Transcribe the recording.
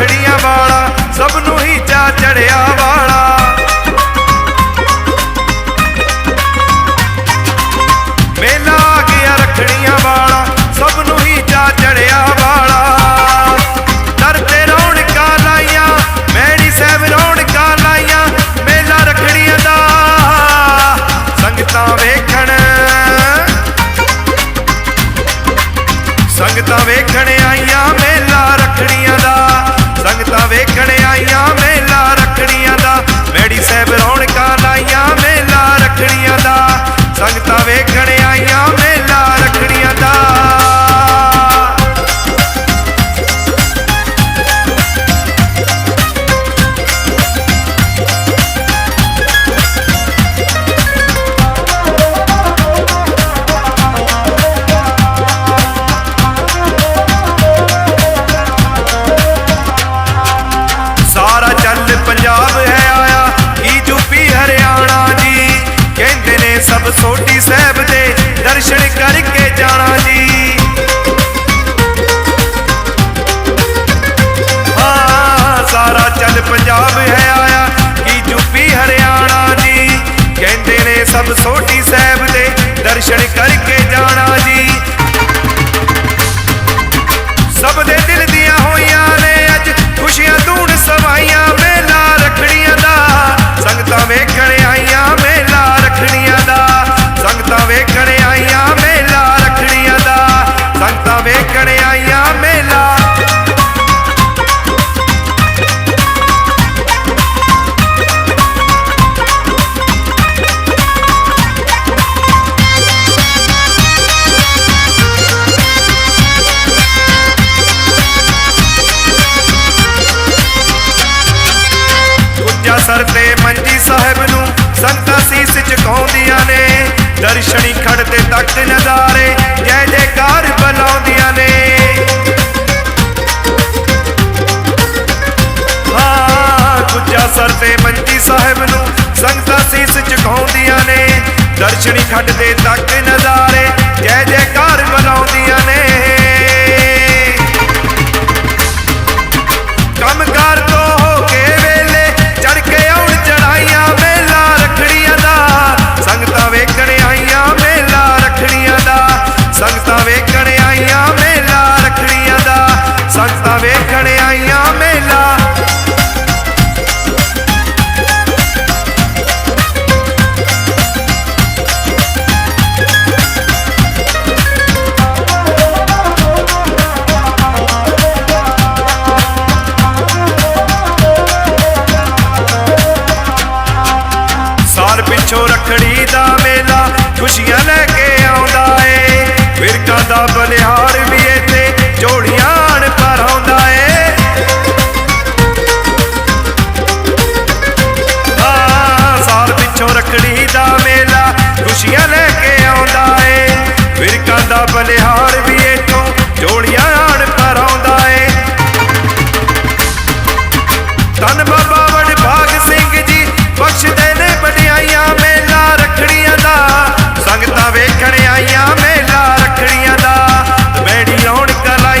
ਰਖੜੀਆਂ ਵਾਲਾ, ਸਭ ਨੂੰ ਹੀ ਚਾ ਚੜਿਆ ਵਾਲਾ। ਮੇਲਾ ਆ ਗਿਆ ਰੱਖੜੀਆਂ ਵਾਲਾ, ਸਭ ਨੂੰ ਹੀ ਚਾ ਚੜਿਆ ਵਾਲਾ। ਦਰ ਤੇ ਰੌਣਕਾਂ ਲਾਈਆਂ, ਮੈਣੀ ਸਾਹਿਬ ਰੌਣਕਾਂ ਲਾਈਆਂ, ਮੇਲਾ ਰੱਖੜੀਆਂ ਦਾ। ਸੰਗਤਾਂ ਵੇਖਣ, ਸੰਗਤਾਂ ਵੇਖਣੇ ਆਈਆਂ ਮੇਲਾ ਰੱਖੜੀਆਂ ਦਾ। ਮੈੜੀ ਸਾਹਿਬ ਸਭ ਸੋਢੀ ਸਾਹਿਬ ਦੇ ਦਰਸ਼ਨ ਦਰਸ਼ਨੀ ਖੜਦੇ ਤਖਤ ਨਜ਼ਾਰੇ, ਜੈ ਜੈਕਾਰ ਬੁਲਾਉਂਦੀਆਂ ਨੇ। ਹਾਂ ਉੱਚਾ ਸਰ ਤੇ ਮੰਜੀ ਸਾਹਿਬ ਨੂੰ ਸੰਗਤਾਂ ਸੀਸ ਝੁਕਾਉਂਦੀਆਂ ਨੇ। ਦਰਸ਼ਨੀ ਖੜਦੇ ਤਖਤ ਨਜ਼ਾਰੇ ਖੁਸ਼ੀਆਂ ਲੈ ਕੇ ਆਉਂਦਾ ਏ। ਵਿਰਕਾਂ ਦਾ ਬਲਿਹਾਰ ਵੀ ਇੱਥੇ ਜੋੜੀਆਂ ਵਡਿਆਈਆਂ ਮੇਲਾ ਰਖੜੀਆਂ ਦਾ। ਸੰਗਤਾਂ ਵੇਖਣ ਆਈਆਂ ਮੇਲਾ ਰਖੜੀਆਂ ਦਾ। ਬੈੜੀ ਰੌਣਕ ਲਾਈ